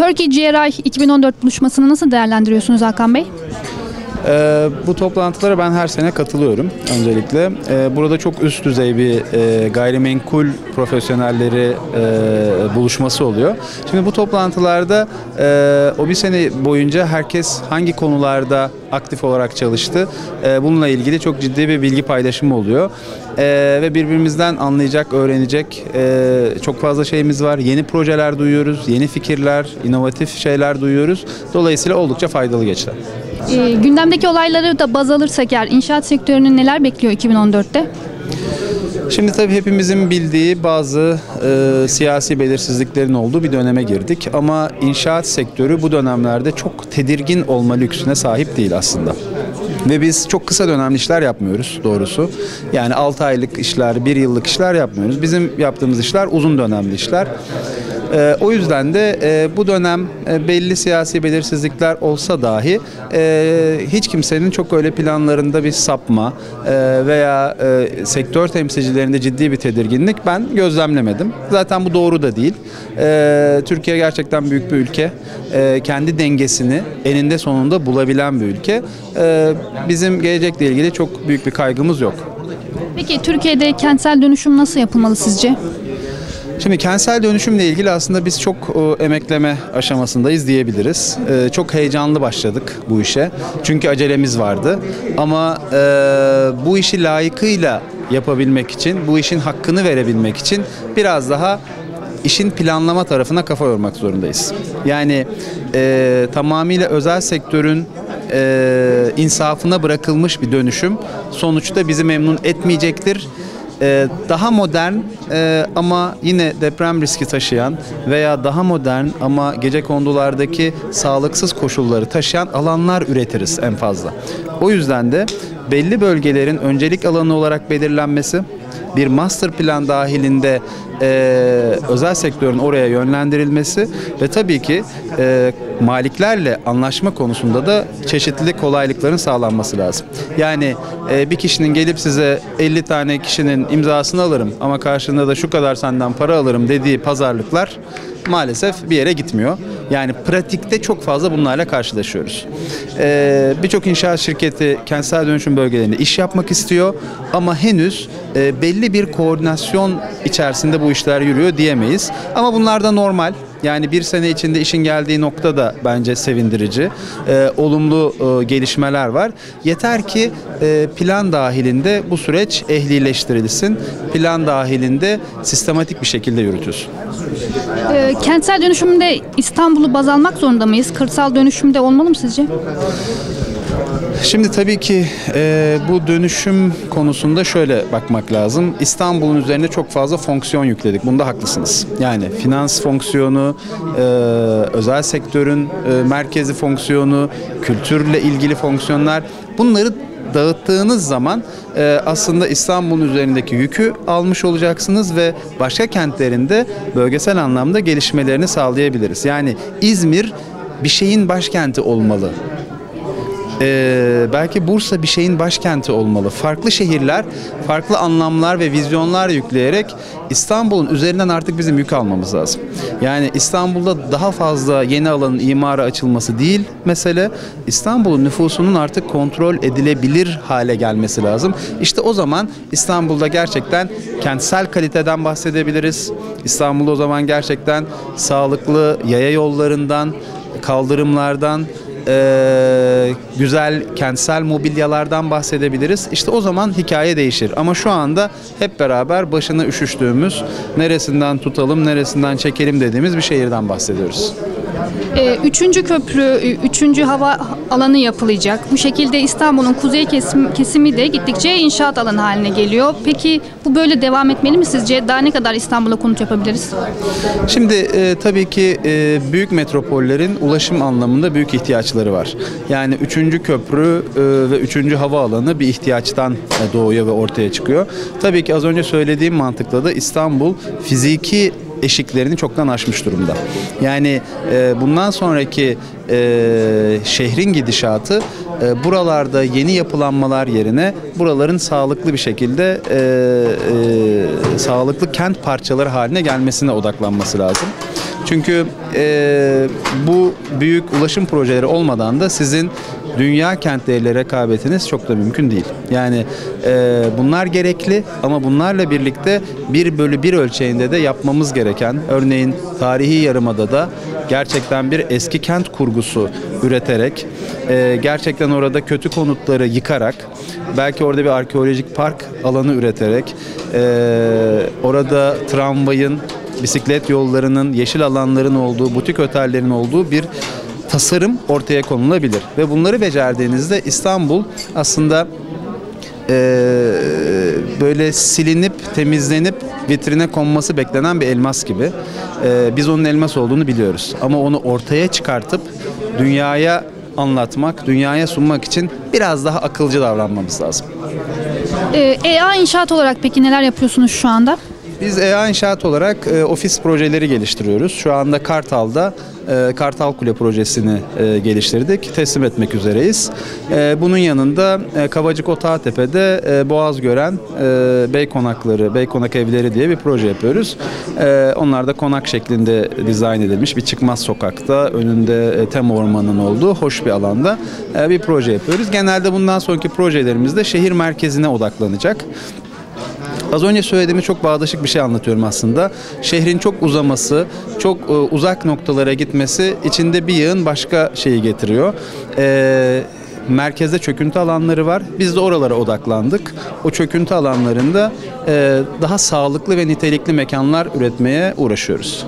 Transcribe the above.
Turkey GRI 2014 buluşmasını nasıl değerlendiriyorsunuz Hakan Bey? Ee, bu toplantılara ben her sene katılıyorum öncelikle. Ee, burada çok üst düzey bir e, gayrimenkul profesyonelleri e, buluşması oluyor. Şimdi bu toplantılarda e, o bir sene boyunca herkes hangi konularda aktif olarak çalıştı. E, bununla ilgili çok ciddi bir bilgi paylaşımı oluyor. E, ve birbirimizden anlayacak, öğrenecek e, çok fazla şeyimiz var. Yeni projeler duyuyoruz, yeni fikirler, inovatif şeyler duyuyoruz. Dolayısıyla oldukça faydalı geçti. Ee, gündemdeki olayları da baz alırsak eğer inşaat sektörünü neler bekliyor 2014'te? Şimdi tabii hepimizin bildiği bazı e, siyasi belirsizliklerin olduğu bir döneme girdik. Ama inşaat sektörü bu dönemlerde çok tedirgin olma lüksüne sahip değil aslında. Ve biz çok kısa dönemli işler yapmıyoruz doğrusu. Yani 6 aylık işler, 1 yıllık işler yapmıyoruz. Bizim yaptığımız işler uzun dönemli işler. E, o yüzden de e, bu dönem e, belli siyasi belirsizlikler olsa dahi e, hiç kimsenin çok öyle planlarında bir sapma e, veya e, sektör temsilcilerinde ciddi bir tedirginlik ben gözlemlemedim. Zaten bu doğru da değil. E, Türkiye gerçekten büyük bir ülke. E, kendi dengesini eninde sonunda bulabilen bir ülke. E, bizim gelecekle ilgili çok büyük bir kaygımız yok. Peki Türkiye'de kentsel dönüşüm nasıl yapılmalı sizce? Şimdi kentsel dönüşümle ilgili aslında biz çok e, emekleme aşamasındayız diyebiliriz. E, çok heyecanlı başladık bu işe. Çünkü acelemiz vardı. Ama e, bu işi layıkıyla yapabilmek için, bu işin hakkını verebilmek için biraz daha işin planlama tarafına kafa yormak zorundayız. Yani e, tamamıyla özel sektörün e, insafına bırakılmış bir dönüşüm sonuçta bizi memnun etmeyecektir. Ee, daha modern e, ama yine deprem riski taşıyan veya daha modern ama gece kondulardaki sağlıksız koşulları taşıyan alanlar üretiriz en fazla. O yüzden de belli bölgelerin öncelik alanı olarak belirlenmesi, bir master plan dahilinde e, özel sektörün oraya yönlendirilmesi ve tabii ki e, maliklerle anlaşma konusunda da çeşitli kolaylıkların sağlanması lazım. Yani e, bir kişinin gelip size 50 tane kişinin imzasını alırım ama karşılığında da şu kadar senden para alırım dediği pazarlıklar maalesef bir yere gitmiyor. Yani pratikte çok fazla bunlarla karşılaşıyoruz. Ee, Birçok inşaat şirketi kentsel dönüşüm bölgelerinde iş yapmak istiyor ama henüz e, belli bir koordinasyon içerisinde bu işler yürüyor diyemeyiz. Ama bunlar da normal. Yani bir sene içinde işin geldiği nokta da bence sevindirici. Ee, olumlu e, gelişmeler var. Yeter ki e, plan dahilinde bu süreç ehlileştirilsin. Plan dahilinde sistematik bir şekilde yürütülsün. Ee, kentsel dönüşümde İstanbul'u baz almak zorunda mıyız? Kırsal dönüşümde olmalı mı sizce? Şimdi tabii ki e, bu dönüşüm konusunda şöyle bakmak lazım. İstanbul'un üzerine çok fazla fonksiyon yükledik. Bunda haklısınız. Yani finans fonksiyonu, e, özel sektörün e, merkezi fonksiyonu, kültürle ilgili fonksiyonlar bunları dağıttığınız zaman e, aslında İstanbul'un üzerindeki yükü almış olacaksınız ve başka kentlerinde bölgesel anlamda gelişmelerini sağlayabiliriz. Yani İzmir bir şeyin başkenti olmalı. Ee, belki Bursa bir şeyin başkenti olmalı. Farklı şehirler, farklı anlamlar ve vizyonlar yükleyerek İstanbul'un üzerinden artık bizim yük almamız lazım. Yani İstanbul'da daha fazla yeni alanın imara açılması değil mesele. İstanbul'un nüfusunun artık kontrol edilebilir hale gelmesi lazım. İşte o zaman İstanbul'da gerçekten kentsel kaliteden bahsedebiliriz. İstanbul'da o zaman gerçekten sağlıklı yaya yollarından, kaldırımlardan, e, güzel kentsel mobilyalardan bahsedebiliriz. İşte o zaman hikaye değişir. Ama şu anda hep beraber başına üşüştüğümüz, neresinden tutalım, neresinden çekelim dediğimiz bir şehirden bahsediyoruz. Ee, üçüncü köprü, üçüncü hava alanı yapılacak. Bu şekilde İstanbul'un kuzey kesim, kesimi de gittikçe inşaat alanı haline geliyor. Peki bu böyle devam etmeli mi sizce? Daha ne kadar İstanbul'a konut yapabiliriz? Şimdi e, tabii ki e, büyük metropollerin ulaşım anlamında büyük ihtiyaçları var. Yani üçüncü köprü e, ve üçüncü havaalanı bir ihtiyaçtan e, doğuyor ve ortaya çıkıyor. Tabii ki az önce söylediğim mantıkla da İstanbul fiziki eşiklerini çoktan aşmış durumda. Yani e, bundan sonraki e, şehrin gidişatı e, buralarda yeni yapılanmalar yerine buraların sağlıklı bir şekilde e, e, sağlıklı kent parçaları haline gelmesine odaklanması lazım. Çünkü e, bu büyük ulaşım projeleri olmadan da sizin dünya kentleriyle rekabetiniz çok da mümkün değil. Yani e, bunlar gerekli ama bunlarla birlikte 1 bölü 1 ölçeğinde de yapmamız gereken örneğin tarihi yarımadada gerçekten bir eski kent kurgusu üreterek e, gerçekten orada kötü konutları yıkarak belki orada bir arkeolojik park alanı üreterek e, orada tramvayın bisiklet yollarının, yeşil alanların olduğu, butik otellerin olduğu bir tasarım ortaya konulabilir. Ve bunları becerdiğinizde İstanbul aslında eee, böyle silinip, temizlenip vitrine konması beklenen bir elmas gibi. Eee, biz onun elmas olduğunu biliyoruz. Ama onu ortaya çıkartıp dünyaya anlatmak, dünyaya sunmak için biraz daha akılcı davranmamız lazım. Ee, EA İnşaat olarak peki neler yapıyorsunuz şu anda? Biz EA İnşaat olarak e, ofis projeleri geliştiriyoruz. Şu anda Kartal'da e, Kartal Kule projesini e, geliştirdik. Teslim etmek üzereyiz. E, bunun yanında e, Kavacık Otağtepe'de e, Boğaz gören e, Bey Konakları, Bey Konak Evleri diye bir proje yapıyoruz. E, onlar da konak şeklinde dizayn edilmiş bir çıkmaz sokakta önünde e, tem ormanın olduğu hoş bir alanda e, bir proje yapıyoruz. Genelde bundan sonraki projelerimiz de şehir merkezine odaklanacak. Az önce söylediğimi çok bağdaşık bir şey anlatıyorum aslında. Şehrin çok uzaması, çok e, uzak noktalara gitmesi içinde bir yığın başka şeyi getiriyor. E, merkezde çöküntü alanları var. Biz de oralara odaklandık. O çöküntü alanlarında e, daha sağlıklı ve nitelikli mekanlar üretmeye uğraşıyoruz.